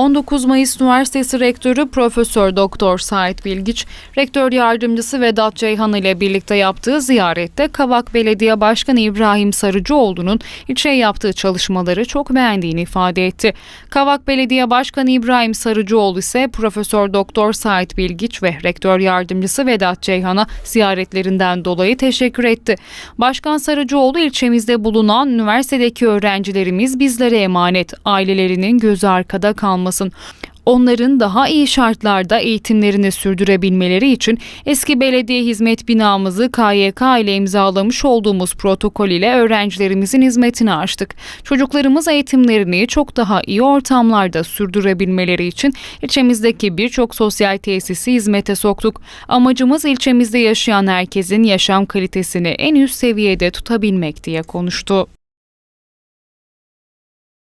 19 Mayıs Üniversitesi Rektörü Profesör Doktor Sait Bilgiç, Rektör Yardımcısı Vedat Ceyhan ile birlikte yaptığı ziyarette Kavak Belediye Başkanı İbrahim Sarıcıoğlu'nun ilçeye yaptığı çalışmaları çok beğendiğini ifade etti. Kavak Belediye Başkanı İbrahim Sarıcıoğlu ise Profesör Doktor Sait Bilgiç ve Rektör Yardımcısı Vedat Ceyhan'a ziyaretlerinden dolayı teşekkür etti. Başkan Sarıcıoğlu ilçemizde bulunan üniversitedeki öğrencilerimiz bizlere emanet, ailelerinin gözü arkada kalmasın. Onların daha iyi şartlarda eğitimlerini sürdürebilmeleri için eski belediye hizmet binamızı KYK ile imzalamış olduğumuz protokol ile öğrencilerimizin hizmetine açtık. Çocuklarımız eğitimlerini çok daha iyi ortamlarda sürdürebilmeleri için ilçemizdeki birçok sosyal tesisi hizmete soktuk. Amacımız ilçemizde yaşayan herkesin yaşam kalitesini en üst seviyede tutabilmek diye konuştu.